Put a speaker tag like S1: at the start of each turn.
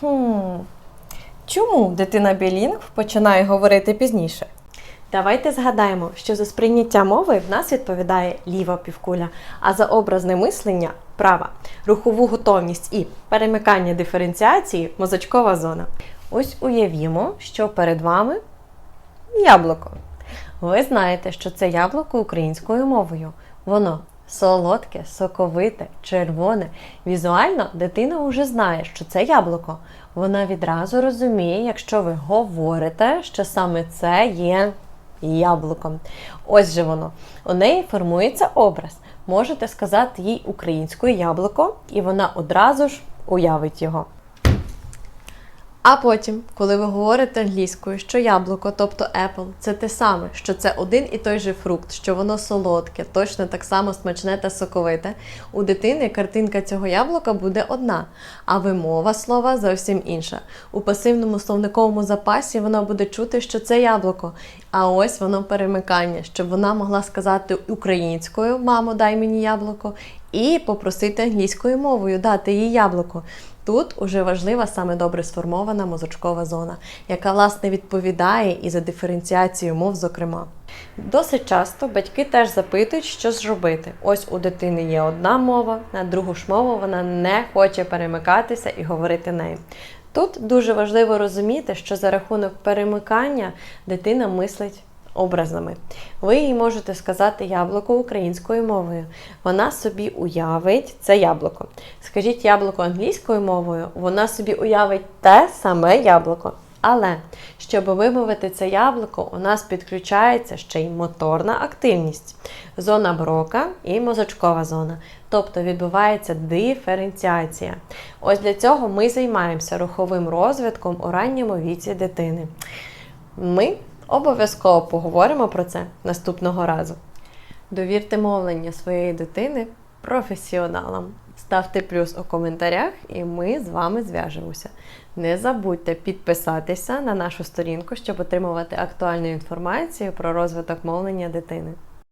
S1: Хм. Чому дитина білінг починає говорити пізніше? Давайте згадаємо, що за сприйняття мови в нас відповідає ліва півкуля, а за образне мислення права, рухову готовність і перемикання диференціації мозочкова зона. Ось уявімо, що перед вами яблуко. Ви знаєте, що це яблуко українською мовою. Воно солодке, соковите, червоне. Візуально дитина вже знає, що це яблуко. Вона відразу розуміє, якщо ви говорите, що саме це є яблуком. Ось же воно. У неї формується образ. Можете сказати їй українською яблуко, і вона одразу ж уявить його. А потім, коли ви говорите англійською, що яблуко, тобто apple, це те саме, що це один і той же фрукт, що воно солодке, точно так само смачне та соковите, у дитини картинка цього яблука буде одна, а вимова слова зовсім інша. У пасивному словниковому запасі вона буде чути, що це яблуко. А ось воно перемикання, щоб вона могла сказати українською Мамо, дай мені яблуко, і попросити англійською мовою дати їй яблуко. Тут уже важлива саме добре сформована мозочкова зона, яка власне відповідає і за диференціацію мов, зокрема. Досить часто батьки теж запитують, що ж робити. Ось у дитини є одна мова, на другу ж мову вона не хоче перемикатися і говорити нею. Тут дуже важливо розуміти, що за рахунок перемикання дитина мислить образами. Ви їй можете сказати яблуко українською мовою. Вона собі уявить це яблуко. Скажіть яблуко англійською мовою, вона собі уявить те саме яблуко. Але щоб вимовити це яблуко, у нас підключається ще й моторна активність, зона брока і мозочкова зона. Тобто відбувається диференціація. Ось для цього ми займаємося руховим розвитком у ранньому віці дитини. Ми обов'язково поговоримо про це наступного разу. Довірте мовлення своєї дитини професіоналам. Ставте плюс у коментарях, і ми з вами зв'яжемося. Не забудьте підписатися на нашу сторінку, щоб отримувати актуальну інформацію про розвиток мовлення дитини.